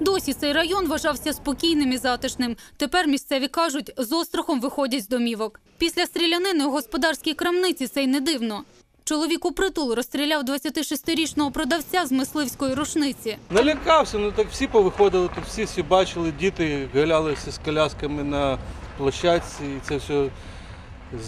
Досі цей район вважався спокійним і затишним. Тепер місцеві кажуть, з острахом виходять з домівок. Після стрілянини у господарській крамниці це й не дивно. Чоловік у притул розстріляв 26-річного продавця з мисливської рушниці. Налякався, ну так всі повиходили, тут всі всі бачили, діти галялися з колясками на площадці, і це все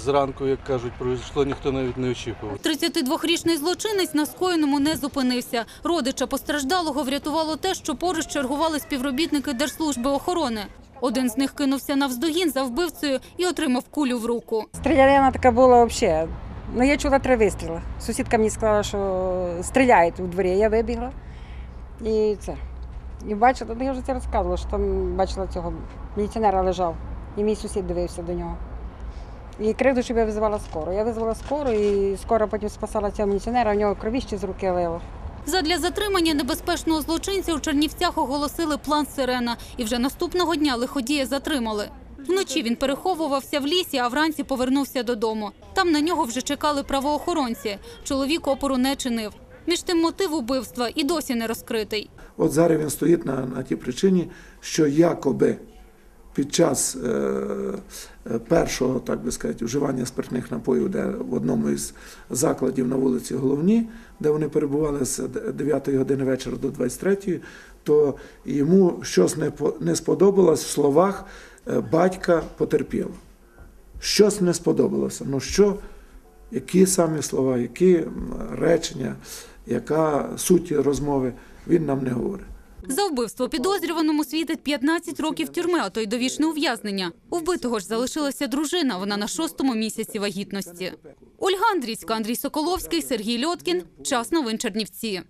зранку, як кажуть, пройшло, ніхто навіть не очікував. 32-річний злочинець на скоєному не зупинився. Родича постраждалого врятувало те, що поруч чергували співробітники Держслужби охорони. Один з них кинувся навздогін за вбивцею і отримав кулю в руку. Стрілянина така була взагалі. Ну, я чула три вистріли. Сусідка мені сказала, що стріляють у дворі. Я вибігла і це. І бачила, ну, я вже це розказувала, що там бачила цього міліціонера лежав. І мій сусід дивився до нього. І крикнув, щоб я визвала скору. Я визвала скору і скоро потім спасала цього міліціонера, у нього кровіще з руки лило. Задля затримання небезпечного злочинця у Чернівцях оголосили план «Сирена». І вже наступного дня лиходія затримали. Вночі він переховувався в лісі, а вранці повернувся додому. Там на нього вже чекали правоохоронці. Чоловік опору не чинив. Між тим мотив убивства і досі не розкритий. От зараз він стоїть на, на тій причині, що якоби під час е, е, першого, так би сказати, вживання спиртних напоїв, де в одному із закладів на вулиці Головні, де вони перебували з 9 години вечора до 23, то йому щось не, по- не сподобалось в словах е, батька потерпіло. Щось не сподобалося. Ну що, які самі слова, які речення, яка суть розмови, він нам не говорить. За вбивство підозрюваному світить 15 років тюрми, а то й довічне ув'язнення. У вбитого ж залишилася дружина. Вона на шостому місяці вагітності. Ольга Андрійська, Андрій Соколовський, Сергій Льоткін. Час новин Чернівці.